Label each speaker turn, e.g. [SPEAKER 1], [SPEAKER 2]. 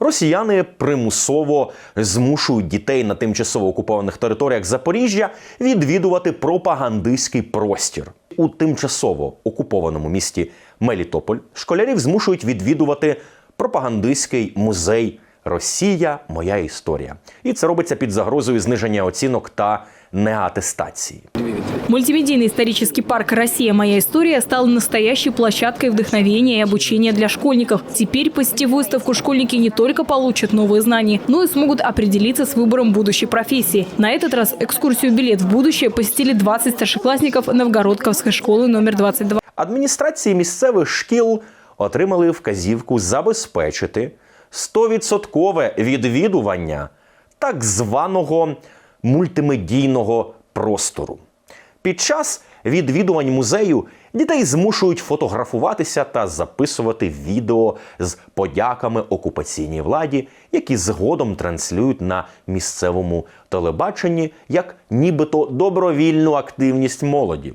[SPEAKER 1] Росіяни примусово змушують дітей на тимчасово окупованих територіях Запоріжжя відвідувати пропагандистський простір. У тимчасово окупованому місті Мелітополь школярів змушують відвідувати пропагандистський музей Росія моя історія. І це робиться під загрозою зниження оцінок та неатестації.
[SPEAKER 2] Мультимедийный исторический парк «Россия. Моя история» стал настоящей площадкой вдохновения и обучения для школьников. Теперь, посетив выставку, школьники не только получат новые знания, но и смогут определиться с выбором будущей профессии. На этот раз экскурсию «Билет в будущее» посетили 20 старшеклассников Новгородковской школы номер 22.
[SPEAKER 1] Адміністрації місцевих шкіл отримали вказівку забезпечити 100% відвідування так званого мультимедійного простору. Під час відвідувань музею дітей змушують фотографуватися та записувати відео з подяками окупаційній владі, які згодом транслюють на місцевому телебаченні як нібито добровільну активність молоді.